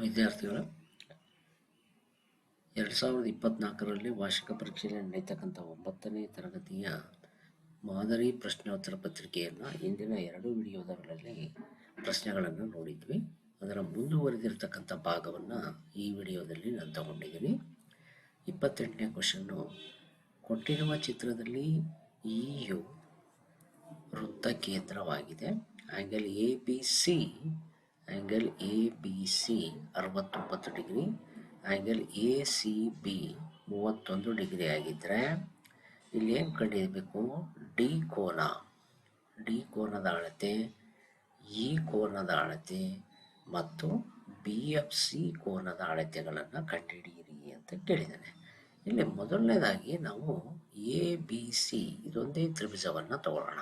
ವಿದ್ಯಾರ್ಥಿಗಳು ಎರಡು ಸಾವಿರದ ಇಪ್ಪತ್ನಾಲ್ಕರಲ್ಲಿ ವಾರ್ಷಿಕ ಪರೀಕ್ಷೆಯಲ್ಲಿ ನಡೀತಕ್ಕಂಥ ಒಂಬತ್ತನೇ ತರಗತಿಯ ಮಾದರಿ ಪ್ರಶ್ನೋತ್ತರ ಪತ್ರಿಕೆಯನ್ನು ಇಂದಿನ ಎರಡು ವಿಡಿಯೋದಗಳಲ್ಲಿ ಪ್ರಶ್ನೆಗಳನ್ನು ನೋಡಿದ್ವಿ. ಅದರ ಮುಂದುವರೆದಿರತಕ್ಕಂಥ ಭಾಗವನ್ನು ಈ ವಿಡಿಯೋದಲ್ಲಿ ನಾನು ತಗೊಂಡಿದ್ದೀನಿ. ಇಪ್ಪತ್ತೆಂಟನೇ ಕ್ವಶನ್ನು, ಕೊಟ್ಟಿರುವ ಚಿತ್ರದಲ್ಲಿ ಇ ಯು ವೃತ್ತ ಕೇಂದ್ರವಾಗಿದೆ angle A B C angle A B C ಅರವತ್ತೊಂಬತ್ತು degree angle A C B ಮೂವತ್ತೊಂದು ಡಿಗ್ರಿ ಆಗಿದ್ದರೆ ಇಲ್ಲಿ ಏನು ಕಂಡುಹಿಡಬೇಕು ಡಿ ಕೋನ. ಡಿ ಕೋನದ ಅಳತೆ ಇ ಕೋನದ ಅಳತೆ ಮತ್ತು ಬಿ ಎಫ್ ಸಿ ಕೋನದ ಅಳತೆಗಳನ್ನು ಕಂಡುಹಿಡಿಯಿರಿ ಅಂತ ಕೇಳಿದ್ದಾನೆ. ಇಲ್ಲಿ ಮೊದಲನೇದಾಗಿ ನಾವು ಎ ಬಿ ಸಿ ಇದೊಂದೇ ತ್ರಿಭುಜವನ್ನು ತಗೊಳ್ಳೋಣ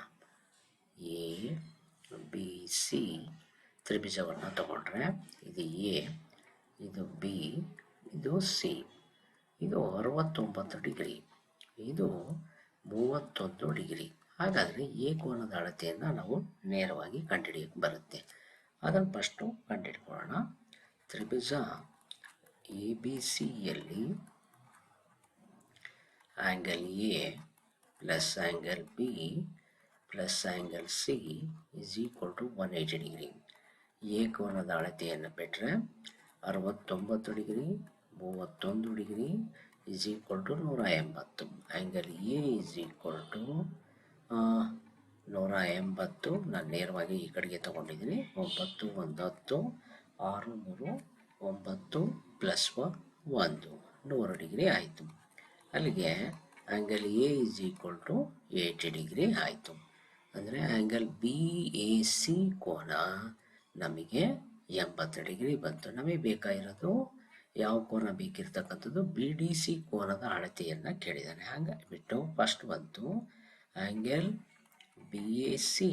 ಎ ಬಿ ಸಿ ತ್ರಿಭುಜವನ್ನು ತಗೊಂಡ್ರೆ ಇದು ಎ, ಇದು ಬಿ, ಇದು ಸಿ, ಇದು ಅರವತ್ತೊಂಬತ್ತು ಡಿಗ್ರಿ, ಇದು ಮೂವತ್ತೊಂದು ಡಿಗ್ರಿ. ಹಾಗಾದರೆ ಎ ಕೋನದ ಅಳತೆಯನ್ನು ನಾವು ನೇರವಾಗಿ ಕಂಡುಹಿಡಿಯಕ್ಕೆ ಬರುತ್ತೆ. ಅದನ್ನು ಫಸ್ಟು ಕಂಡುಹಿಡ್ಕೊಳ್ಳೋಣ. ತ್ರಿಭುಜ ಎ, ಬಿ ಸಿಯಲ್ಲಿ angle A plus angle B plus angle C is equal to one eighty degree A ಕೋನದ ಅಳತೆಯನ್ನು ಬಿಟ್ಟರೆ ಅರವತ್ತೊಂಬತ್ತು ಡಿಗ್ರಿ, ಮೂವತ್ತೊಂದು ಡಿಗ್ರಿ ಇಸ್ ಈಕ್ವಲ್ ಟು ನೂರ ಎಂಬತ್ತು. Angle A is equal to ನೂರ ಎಂಬತ್ತು. ನಾನು ನೇರವಾಗಿ ಈ ಕಡೆಗೆ ತೊಗೊಂಡಿದ್ದೀನಿ. ಒಂಬತ್ತು ಒಂದು ಹತ್ತು ಆರು, ಮೂರು, ಒಂಬತ್ತು ಪ್ಲಸ್ ಒಂದು. ನೂರು ಡಿಗ್ರಿ ಆಯಿತು. ಅಲ್ಲಿಗೆ angle A is equal to eighty degree ಆಯಿತು. ಅಂದರೆ ಆ್ಯಂಗಲ್ ಬಿ ಎ ಸಿ ಕೋನ ನಮಗೆ ಎಂಬತ್ತು ಡಿಗ್ರಿ ಬಂತು. ನಮಗೆ ಬೇಕಾಗಿರೋದು ಯಾವ ಕೋನ ಬೇಕಿರ್ತಕ್ಕಂಥದ್ದು? ಬಿ ಡಿ ಸಿ ಕೋನದ ಅಳತೆಯನ್ನು ಕೇಳಿದ್ದಾನೆ. ಹಂಗೆ ಬಿಟ್ಟು ಫಸ್ಟ್ ಬಂತು. Angle B A C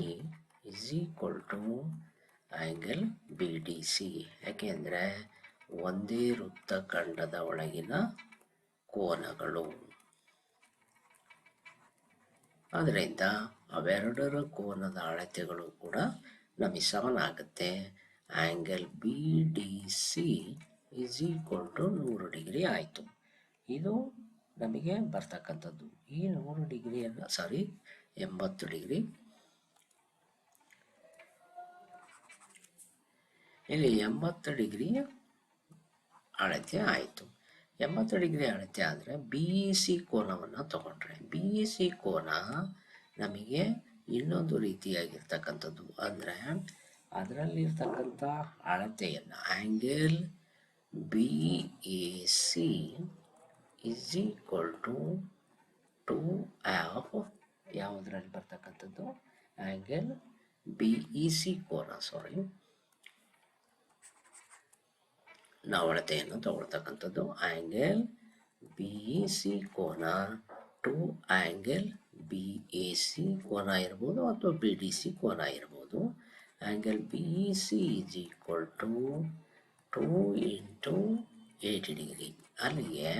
is equal to angle B D C ಯಾಕೆಂದರೆ ಒಂದೇ ವೃತ್ತಖಂಡದ ಒಳಗಿನ ಕೋನಗಳು. ಅದರಿಂದ ಅವೆರಡರ ಕೋನದ ಅಳತೆಗಳು ಕೂಡ ನಮಗೆ ಸಮನಾಗುತ್ತೆ angle B D C is equal to ನೂರು ಡಿಗ್ರಿ ಆಯಿತು. ಇದು ನಮಗೆ ಬರ್ತಕ್ಕಂಥದ್ದು. ಈ ನೂರು ಡಿಗ್ರಿಯನ್ನು ಸಾರಿ ಎಂಬತ್ತು ಡಿಗ್ರಿ. ಇಲ್ಲಿ ಎಂಬತ್ತು ಡಿಗ್ರಿ ಅಳತೆ ಆಯಿತು. ಎಂಬತ್ತು ಡಿಗ್ರಿ ಅಳತೆ ಆದರೆ ಬಿ ಸಿ ಕೋನವನ್ನು ತಗೊಂಡ್ರೆ. ಬಿ ಸಿ ಕೋನ ನಮಗೆ ಇನ್ನೊಂದು ರೀತಿಯಾಗಿರ್ತಕ್ಕಂಥದ್ದು ಅಂದರೆ ಅದರಲ್ಲಿರ್ತಕ್ಕಂಥ ಅಳತೆಯನ್ನು angle B A C is equal to two of ಯಾವುದರಲ್ಲಿ ಬರ್ತಕ್ಕಂಥದ್ದು? ಆ್ಯಂಗಲ್ ಬಿ ಇ ಸಿ ಕೋನ ಸಾರಿ ನಾವು ಅಳತೆಯನ್ನು ತಗೊಳ್ತಕ್ಕಂಥದ್ದು ಆ್ಯಂಗಲ್ ಬಿ ಇ ಸಿ ಕೋನ two angle B A C ಕೋನ ಇರ್ಬೋದು ಅಥವಾ ಬಿ ಡಿ ಸಿ ಕೋನ ಇರ್ಬೋದು angle B E C is equal to two into eighty degree ಅಲ್ಲಿಗೆ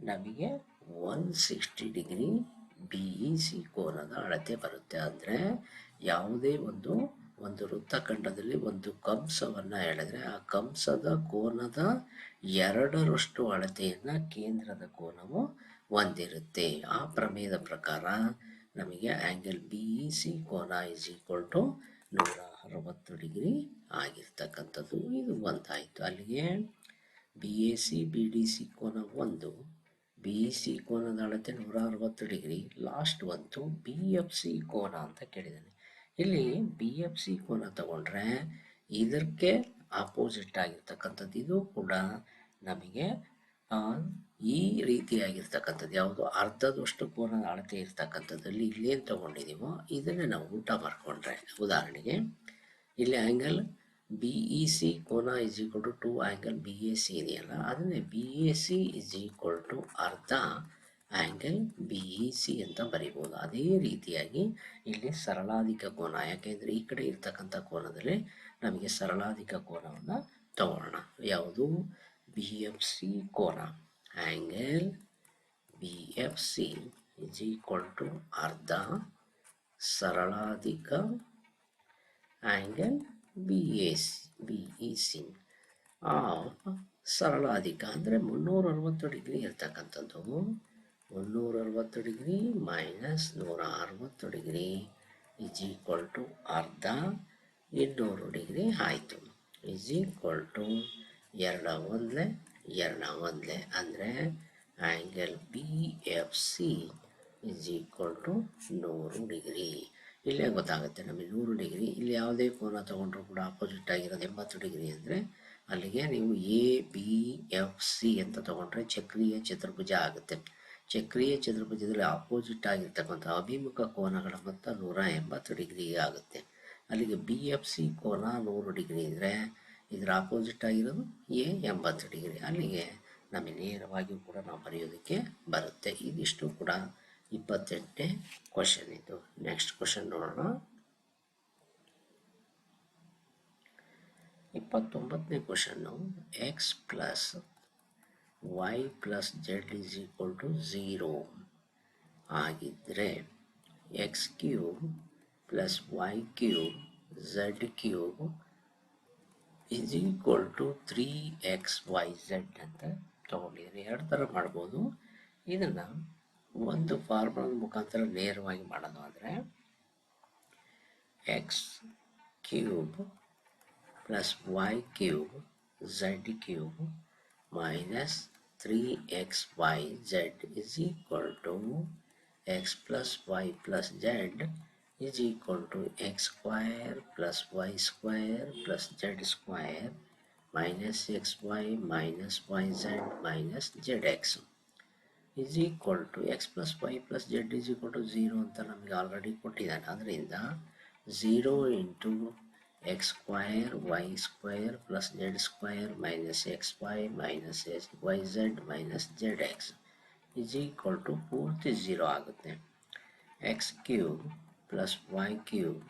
ನಮಗೆ one sixty degree B E C ಕೋನದ ಅಳತೆ ಬರುತ್ತೆ. ಅಂದರೆ ಯಾವುದೇ ಒಂದು ಒಂದು ವೃತ್ತಖಂಡದಲ್ಲಿ ಒಂದು ಕಂಸವನ್ನು ಹೇಳಿದ್ರೆ ಆ ಕಂಸದ ಕೋನದ ಎರಡರಷ್ಟು ಅಳತೆಯನ್ನು ಕೇಂದ್ರದ ಕೋನವು ಹೊಂದಿರುತ್ತೆ. ಆ ಪ್ರಮೇಯದ ಪ್ರಕಾರ ನಮಗೆ ಆ್ಯಂಗಲ್ ಬಿ ಇ ಸಿ ಕೋನ ಇಸ್ ಈಕ್ವಲ್ ಟು ನೂರ ಅರವತ್ತು ಡಿಗ್ರಿ ಆಗಿರ್ತಕ್ಕಂಥದ್ದು. ಇದು ಒಂದಾಯಿತು. ಅಲ್ಲಿಗೆ B A C B D C ಕೋನ ಒಂದು. ಬಿ ಇ ಸಿ ಕೋನದ ಅಳತೆ ನೂರ ಅರವತ್ತು ಡಿಗ್ರಿ. ಲಾಸ್ಟ್ ಬಂತು ಬಿ ಎಫ್ ಸಿ ಕೋನ ಅಂತ ಕೇಳಿದ್ದಾನೆ. ಇಲ್ಲಿ ಬಿ ಎಫ್ ಸಿ ಕೋನ ತಗೊಂಡ್ರೆ ಇದಕ್ಕೆ ಆಪೋಸಿಟ್ ಆಗಿರ್ತಕ್ಕಂಥದ್ದು. ಇದು ಕೂಡ ನಮಗೆ ಈ ರೀತಿಯಾಗಿರ್ತಕ್ಕಂಥದ್ದು, ಯಾವುದು ಅರ್ಧದಷ್ಟು ಕೋನ ಅಳತೆ ಇರ್ತಕ್ಕಂಥದ್ದಲ್ಲಿ ಇಲ್ಲೇನು ತೊಗೊಂಡಿದ್ದೀವೋ ಇದನ್ನೇ ನಾವು ಊಟ ಮಾಡಿಕೊಂಡ್ರೆ. ಉದಾಹರಣೆಗೆ, ಇಲ್ಲಿ ಆ್ಯಂಗಲ್ ಬಿ ಇ ಸಿ ಕೋನ is equal to two angle B A C ಇದೆಯಲ್ಲ, ಅದನ್ನೇ B A C is equal to ಅರ್ಧ ಆ್ಯಂಗಲ್ ಬಿ ಇ ಸಿ ಅಂತ ಬರಿಬೋದು. ಅದೇ ರೀತಿಯಾಗಿ ಇಲ್ಲಿ ಸರಳಾಧಿಕ ಕೋನ, ಯಾಕೆಂದರೆ ಈ ಕಡೆ ಇರ್ತಕ್ಕಂಥ ಕೋನದಲ್ಲಿ ನಮಗೆ ಸರಳಾಧಿಕ ಕೋನವನ್ನು ತಗೊಳ್ಳೋಣ. ಯಾವುದು? ಬಿ ಎಫ್ ಸಿ ಕೋನ. Angle B F C is equal to ಅರ್ಧ ಸರಳಾಧಿಕ angle B A C B E C of ಸರಳ ಅಂದರೆ ಮುನ್ನೂರ ಅರವತ್ತು ಡಿಗ್ರಿ ಇರ್ತಕ್ಕಂಥದ್ದು. ಮುನ್ನೂರ ಅರವತ್ತು ಡಿಗ್ರಿ ಮೈನಸ್ ನೂರ ಅರವತ್ತು ಡಿಗ್ರಿ ಇಸ್ ಈಕ್ವಲ್ ಅರ್ಧ ಇನ್ನೂರು ಡಿಗ್ರಿ ಆಯಿತು. ಇಸ್ ಈಕ್ವಲ್ ಎರಡ ಒಂದಲೆ ಎರಡ ಒಂದಲೆ ಅಂದರೆ ಆ್ಯಂಗಲ್ ಬಿ ಎಫ್ ಸಿ ನೂರು ಡಿಗ್ರಿ. ಇಲ್ಲೇ ಗೊತ್ತಾಗುತ್ತೆ ನಮಗೆ ನೂರು ಡಿಗ್ರಿ. ಇಲ್ಲಿ ಯಾವುದೇ ಕೋನ ತೊಗೊಂಡ್ರು ಕೂಡ ಆಪೋಸಿಟ್ ಆಗಿರೋದು ಎಂಬತ್ತು ಡಿಗ್ರಿ ಅಂದರೆ ಅಲ್ಲಿಗೆ ನೀವು ಎ ಬಿ ಎಫ್ ಸಿ ಅಂತ ತೊಗೊಂಡ್ರೆ ಚಕ್ರೀಯ ಚತುರ್ಭುಜ ಆಗುತ್ತೆ. ಚಕ್ರೀಯ ಚತುರ್ಭುಜದಲ್ಲಿ ಆಪೋಸಿಟ್ ಆಗಿರ್ತಕ್ಕಂಥ ಅಭಿಮುಖ ಕೋನಗಳ ಮೊತ್ತ ನೂರ ಎಂಬತ್ತು ಡಿಗ್ರಿ ಆಗುತ್ತೆ. ಅಲ್ಲಿಗೆ ಬಿ ಎಫ್ ಸಿ ಕೋನ ನೂರು ಡಿಗ್ರಿ ಇದ್ದರೆ ಇದರ ಆಪೋಸಿಟ್ ಆಗಿರೋದು ಎ ಎಂಬತ್ತು ಡಿಗ್ರಿ ಅಲ್ಲಿಗೆ ನಮಗೆ ನೇರವಾಗಿ ಕೂಡ ನಾವು ಬರೆಯೋದಕ್ಕೆ ಬರುತ್ತೆ. ಇದಿಷ್ಟು ಕೂಡ ಇಪ್ಪತ್ತೆಂಟನೇ ಕ್ವಶನ್ ಇದು. ನೆಕ್ಸ್ಟ್ ಕ್ವಶನ್ ನೋಡೋಣ. ಇಪ್ಪತ್ತೊಂಬತ್ತನೇ question X plus Y plus Z is equal to zero ಆಗಿದ್ದರೆ X cube plus Y cube Z cube is equal to three X Y Z ಅಂತ ತೊಗೊಂಡಿದ್ದೀನಿ. ಎರಡು ಥರ ಮಾಡ್ಬೋದು. ಇದನ್ನು ಒಂದು ಫಾರ್ಮುಲದ ಮುಖಾಂತರ ನೇರವಾಗಿ ಮಾಡೋದು ಅಂದರೆ X cube plus Y cube Z cube minus three X Y Z is equal to X plus Y plus Z is equal to x square plus y square plus z square minus xy minus yz minus zx is equal to x plus y plus z is equal to 0 ಅಂತ ನಮಗೆ already ಕೊಟ್ಟಿದ್ದಾನೆ. ಅದರಿಂದ zero into X square Y square plus Z square minus X Y minus S Y Z minus Z X is equal to ಪೂರ್ತಿ zero ಆಗುತ್ತೆ. X cube plus Y cube,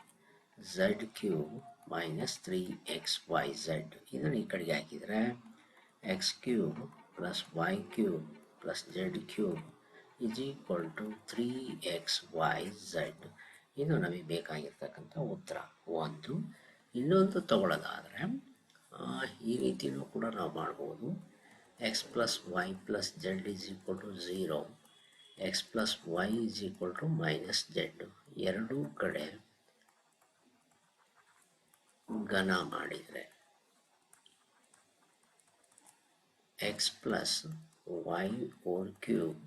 z cube minus three X Y Z ಇದನ್ನು ಈ ಕಡೆಗೆ ಹಾಕಿದರೆ X cube plus Y cube plus Z cube is equal to three X Y Z ಇದು ನಮಗೆ ಬೇಕಾಗಿರ್ತಕ್ಕಂಥ ಉತ್ತರ. ಒಂದು, ಇನ್ನೊಂದು ತಗೊಳ್ಳೋದಾದರೆ ಈ ರೀತಿಯೂ ಕೂಡ ನಾವು ಮಾಡ್ಬೋದು. X plus Y plus Z is equal to zero X plus Y is equal to minus Z ಎರಡೂ ಕಡೆ ಘನ ಮಾಡಿದರೆ X plus Y whole cube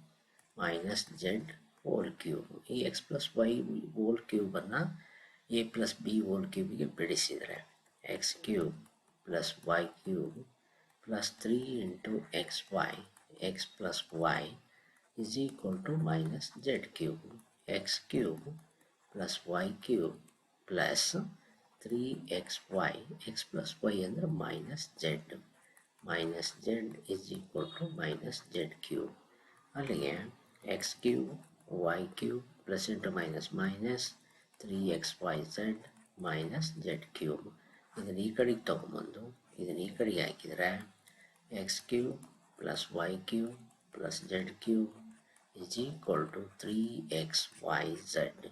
minus Z whole cube ಈ ಎಕ್ಸ್ ಪ್ಲಸ್ ವೈ ಓಲ್ ಕ್ಯೂಬನ್ನು ಎ ಪ್ಲಸ್ ಬಿ ಓಲ್ ಕ್ಯೂಬ್ಗೆ ಬಿಡಿಸಿದರೆ X cube plus Y cube plus three into X Y X plus Y is equal to minus z cube. x cube plus y cube plus 3xy x plus y ಅಂದರೆ minus z minus z is equal to minus z cube ಅಲ್ಲಿಗೆ x cube y cube plus into minus minus 3xyz minus z cube ಇದನ್ನು ಈ ಕಡೆಗೆ ತೊಗೊಂಬಂದು ಇದನ್ನು ಈ ಕಡೆಗೆ ಹಾಕಿದರೆ X cube plus Y cube plus Z cube is equal to three X Y Z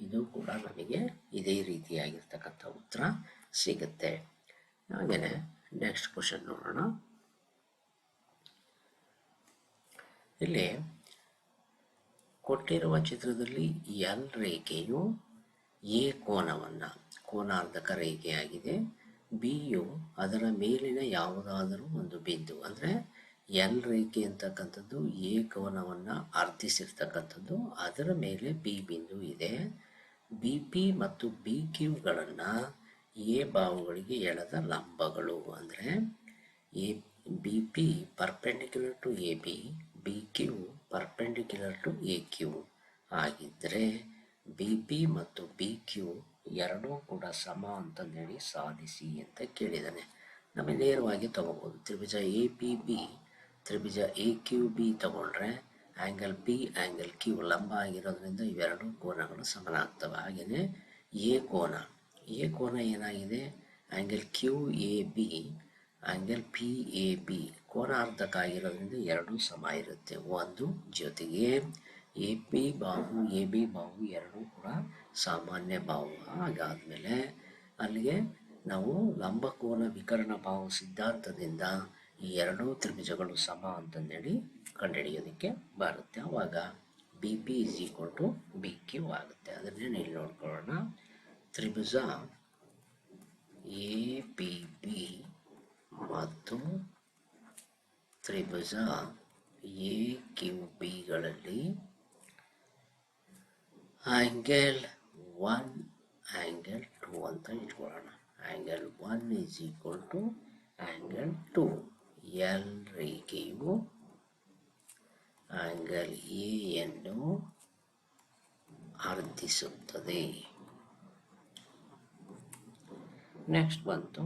ಇದು ಕೂಡ ನಮಗೆ ಇದೇ ರೀತಿಯಾಗಿರ್ತಕ್ಕಂಥ ಉತ್ತರ ಸಿಗುತ್ತೆ. ಹಾಗೆಯೇ ನೆಕ್ಸ್ಟ್ ಕ್ವಶನ್ ನೋಡೋಣ. ಇಲ್ಲಿ, ಕೊಟ್ಟಿರುವ ಚಿತ್ರದಲ್ಲಿ ಎಲ್ ರೇಖೆಯು ಎ ಕೋನವನ್ನು, ಕೋನಾರ್ಧಕ ರೇಖೆಯಾಗಿದೆ. ಬಿಯು ಅದರ ಮೇಲಿನ ಯಾವುದಾದರೂ ಒಂದು ಬಿಂದು, ಅಂದರೆ ಎಲ್ ರೇಖೆ ಅಂತಕ್ಕಂಥದ್ದು ಎ ಕೋನವನ್ನು ಅರ್ಥಿಸಿರ್ತಕ್ಕಂಥದ್ದು ಅದರ ಮೇಲೆ ಬಿ ಬಿಂದು ಇದೆ. ಬಿ ಪಿ ಮತ್ತು ಬಿ ಕ್ಯೂಗಳನ್ನು ಎ ಬಾವುಗಳಿಗೆ ಎಳೆದ ಲಂಬಗಳು ಅಂದರೆ A, B P perpendicular to A B B Q perpendicular to A Q ಆಗಿದ್ದರೆ ಬಿ ಪಿ ಮತ್ತು ಬಿ ಕ್ಯೂ ಎರಡೂ ಕೂಡ ಸಮ ಅಂತಂದೇಳಿ ಸಾಧಿಸಿ ಅಂತ ಕೇಳಿದ್ದಾನೆ ನಮಗೆ ನೇರವಾಗಿ ತಗೋಬೋದು. ತ್ರಿಭುಜ ಎ ಪಿ ಬಿ, ತ್ರಿಭುಜ ಎ ಕ್ಯೂ ಬಿ ತಗೊಂಡ್ರೆ ಆ್ಯಂಗಲ್ ಪಿ ಆ್ಯಂಗಲ್ ಕ್ಯೂ ಲಂಬ ಆಗಿರೋದ್ರಿಂದ ಇವೆರಡೂ ಕೋನಗಳು ಸಮನಾಗ್ತವೆ. ಹಾಗೆಯೇ ಎ ಕೋನ ಎ ಕೋನ ಏನಾಗಿದೆ? Angle Q A B angle P A B ಕೋನಾರ್ಧಕ ಆಗಿರೋದ್ರಿಂದ ಎರಡೂ ಸಮ ಇರುತ್ತೆ. ಒಂದು ಜೊತೆಗೆ ಎ ಪಿ ಬಾಹು ಎ ಬಿ ಬಾಹು ಎರಡೂ ಕೂಡ ಸಾಮಾನ್ಯ ಬಾಹು ಹಾಗಾದಮೇಲೆ ಅಲ್ಲಿಗೆ ನಾವು ಲಂಬಕೋನ ವಿಕರಣ ಭಾವ ಸಿದ್ಧಾಂತದಿಂದ ಈ ಎರಡೂ ತ್ರಿಭುಜಗಳು ಸಮ ಅಂತಂದೇಳಿ ಕಂಡುಹಿಡಿಯೋದಕ್ಕೆ ಬರುತ್ತೆ. ಅವಾಗ B P is equal to B Q ಆಗುತ್ತೆ. ಅದನ್ನೇ ಇಲ್ಲಿ ನೋಡ್ಕೊಳ್ಳೋಣ. ತ್ರಿಭುಜ ಎ ಪಿ ಬಿ ಮತ್ತು ತ್ರಿಭುಜ ಎ ಕ್ಯೂ ಬಿಗಳಲ್ಲಿ ಆಂಗಲ್ ಒನ್ ಆಂಗಲ್ ಟು ಅಂತ ಇಟ್ಕೊಳ್ಳೋಣ. Angle one is equal to angle two L ರೇಖೆಯು ಆಂಗಲ್ ಎಯನ್ನು ಅರ್ಧಿಸುತ್ತದೆ ನೆಕ್ಸ್ಟ್ ಬಂತು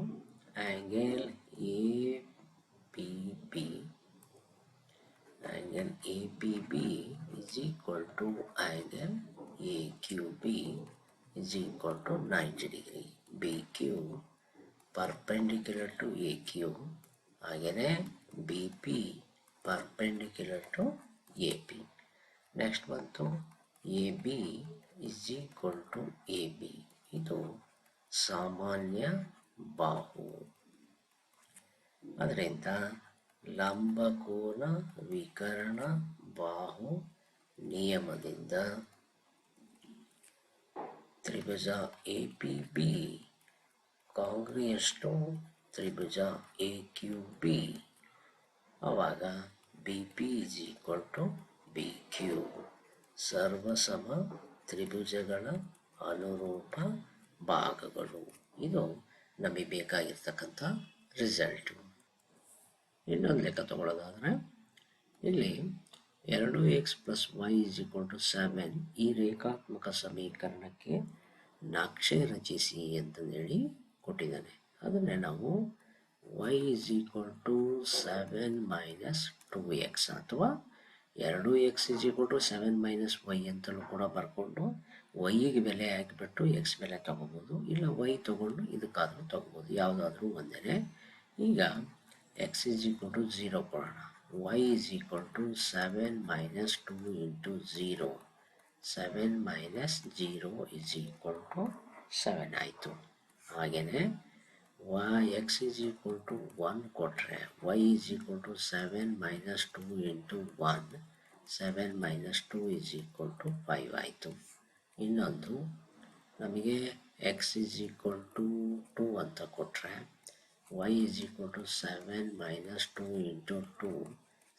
angle A P B angle APB is equal to angle AQB is equal to 90 degree. BQ perpendicular to AQ ಹಾಗೆಯೇ B P perpendicular to A P next ಬಂತು. A B is equal to A B ಇದು ಸಾಮಾನ್ಯ ಬಾಹು. ಅದರಿಂದ ಲಂಬಕೋನ ವಿಕರ್ಣ ಬಾಹು ನಿಯಮದಿಂದ ತ್ರಿಭುಜ A P B congruent to Tribhuja A Q B. ಆವಾಗ B P is equal to B Q. ಸರ್ವಸಮ ತ್ರಿಭುಜಗಳ ಅನುರೂಪ ಭಾಗಗಳು. ಇದು ನಮಗೆ ಬೇಕಾಗಿರ್ತಕ್ಕಂಥ ರಿಸಲ್ಟು. ಇನ್ನೊಂದು ಲೆಕ್ಕ ತಗೊಳ್ಳೋದಾದರೆ ಇಲ್ಲಿ ಎರಡು X plus Y is equal to seven ಈ ರೇಖಾತ್ಮಕ ಸಮೀಕರಣಕ್ಕೆ ನಕ್ಷೆ ರಚಿಸಿ ಅಂತಂದೇಳಿ ಕೊಟ್ಟಿದ್ದಾನೆ. ಅದನ್ನೇ ನಾವು Y is equal to seven minus two X ಅಥವಾ ಎರಡು X is equal to seven minus Y ಅಂತಲೂ ಕೂಡ ಬರ್ಕೊಂಡು ವೈಗೆ ಬೆಲೆ ಹಾಕಿಬಿಟ್ಟು ಎಕ್ಸ್ ಬೆಲೆ ತಗೋಬೋದು, ಇಲ್ಲ ವೈ ತಗೊಂಡು ಇದಕ್ಕಾದರೂ ತೊಗೋಬೋದು, ಯಾವುದಾದ್ರೂ ಒಂದೇ ಈಗ X is equal to zero ಕೊಡೋಣ. Y is equal to seven minus two into zero seven minus zero is equal to seven ಆಯಿತು. ಹಾಗೆಯೇ Y X is equal to one ಕೊಟ್ಟರೆ Y is equal to seven minus two into one seven minus two is equal to five ಆಯಿತು. ಇನ್ನೊಂದು, ನಮಗೆ X is equal to two ಅಂತ ಕೊಟ್ಟರೆ y is equal to 7 minus 2 into 2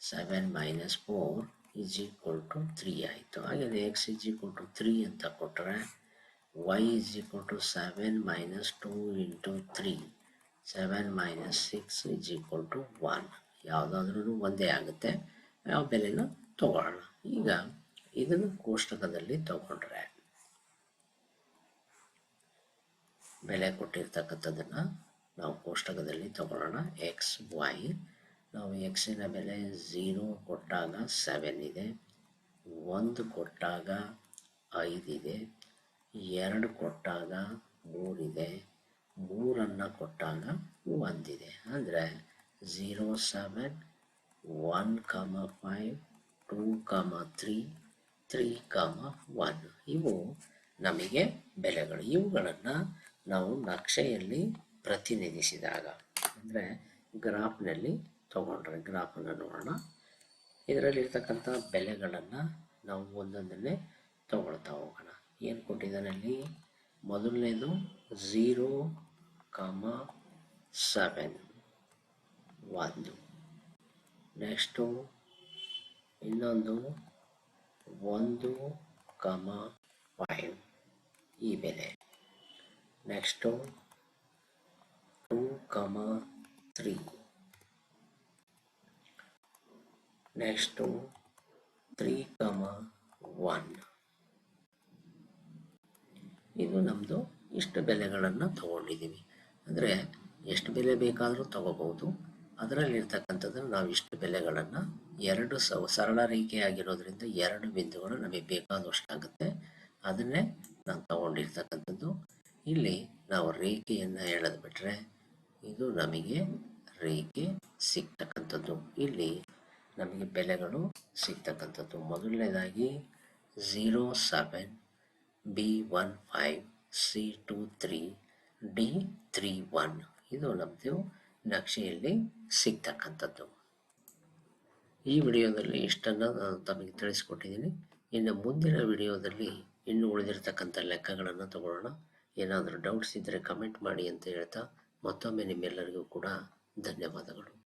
7 minus 4 is equal to 3 ಆಯಿತು. ಹಾಗೆ X is equal to three ಅಂತ ಕೊಟ್ಟರೆ Y is equal to seven minus two into three seven minus six is equal to one ಯಾವುದಾದ್ರೂ ಒಂದೇ ಆಗುತ್ತೆ. ಯಾವ ಬೆಲೆನ ತಗೊಳ್ಳೋಣ. ಈಗ ಇದನ್ನು ಕೋಷ್ಟಕದಲ್ಲಿ ತಗೊಂಡ್ರೆ ಬೆಲೆ ಕೊಟ್ಟಿರ್ತಕ್ಕಂಥದ್ದನ್ನು ನಾವು ಕೋಷ್ಟಕದಲ್ಲಿ ತಗೊಳ್ಳೋಣ. ಎಕ್ಸ್ ವೈ ನಾವು ಎಕ್ಸಿನ ಬೆಲೆ ಝೀರೋ ಕೊಟ್ಟಾಗ ಸೆವೆನ್ ಇದೆ. ಒಂದು ಕೊಟ್ಟಾಗ ಐದಿದೆ ಎರಡು ಕೊಟ್ಟಾಗ ಮೂರಿದೆ ಮೂರನ್ನು ಕೊಟ್ಟಾಗ ಒಂದಿದೆ. ಅಂದರೆ zero seven one comma five two comma three three comma one ಇವು ನಮಗೆ ಬೆಲೆಗಳು. ಇವುಗಳನ್ನು ನಾವು ನಕ್ಷೆಯಲ್ಲಿ ಪ್ರತಿನಿಧಿಸಿದಾಗ, ಅಂದರೆ ಗ್ರಾಫ್ನಲ್ಲಿ ತಗೊಂಡ್ರೆ ಗ್ರಾಫನ್ನು ನೋಡೋಣ. ಇದರಲ್ಲಿರ್ತಕ್ಕಂಥ ಬೆಲೆಗಳನ್ನು ನಾವು ಒಂದೊಂದನ್ನೇ ತಗೊಳ್ತಾ ಹೋಗೋಣ. ಏನು ಕೊಟ್ಟಿದ್ದಾನಲ್ಲಿ ಮೊದಲನೇದು ಝೀರೋ ಕಾಮ ಸೆವೆನ್ ಒಂದು. ನೆಕ್ಸ್ಟು ಇನ್ನೊಂದು ಒಂದು ಕಾಮ ಫೈವ್ ಈ ಬೆಲೆ. Next two comma three next three comma one ಇದು ನಮ್ಮದು ಇಷ್ಟು ಬೆಲೆಗಳನ್ನು ತಗೊಂಡಿದ್ದೀವಿ ಅಂದರೆ ಎಷ್ಟು ಬೆಲೆ ಬೇಕಾದರೂ ತಗೋಬಹುದು. ಅದರಲ್ಲಿರ್ತಕ್ಕಂಥದ್ದನ್ನು ನಾವು ಇಷ್ಟು ಬೆಲೆಗಳನ್ನು ಎರಡು ಸ, ಸರಳ ರೇಖೆ ಎರಡು ಬಿಂದುಗಳು ನಮಗೆ ಬೇಕಾದಷ್ಟಾಗುತ್ತೆ. ಅದನ್ನೇ ನಾನು ತಗೊಂಡಿರ್ತಕ್ಕಂಥದ್ದು. ಇಲ್ಲಿ ನಾವು ರೇಖೆಯನ್ನು ಹೇಳೋದು ಬಿಟ್ಟರೆ ಇದು ನಮಗೆ ರೇಖೆ ಸಿಗ್ತಕ್ಕಂಥದ್ದು. ಇಲ್ಲಿ ನಮಗೆ ಬೆಲೆಗಳು ಸಿಗ್ತಕ್ಕಂಥದ್ದು. ಮೊದಲನೇದಾಗಿ zero seven B one five C two three D three one ಇದು ನಮ್ಮದು ನಕ್ಷೆಯಲ್ಲಿ ಸಿಗ್ತಕ್ಕಂಥದ್ದು. ಈ ವಿಡಿಯೋದಲ್ಲಿ ಇಷ್ಟನ್ನು ನಾನು ತಮಗೆ ತಿಳಿಸ್ಕೊಟ್ಟಿದ್ದೀನಿ. ಇನ್ನು ಮುಂದಿನ ವಿಡಿಯೋದಲ್ಲಿ ಇನ್ನು ಉಳಿದಿರತಕ್ಕಂಥ ಲೆಕ್ಕಗಳನ್ನು ತಗೊಳ್ಳೋಣ. ಏನಾದರೂ ಡೌಟ್ಸ್ ಇದ್ದರೆ ಕಮೆಂಟ್ ಮಾಡಿ ಅಂತ ಹೇಳ್ತಾ ಮತ್ತೊಮ್ಮೆ ನಿಮ್ಮೆಲ್ಲರಿಗೂ ಕೂಡ ಧನ್ಯವಾದಗಳು.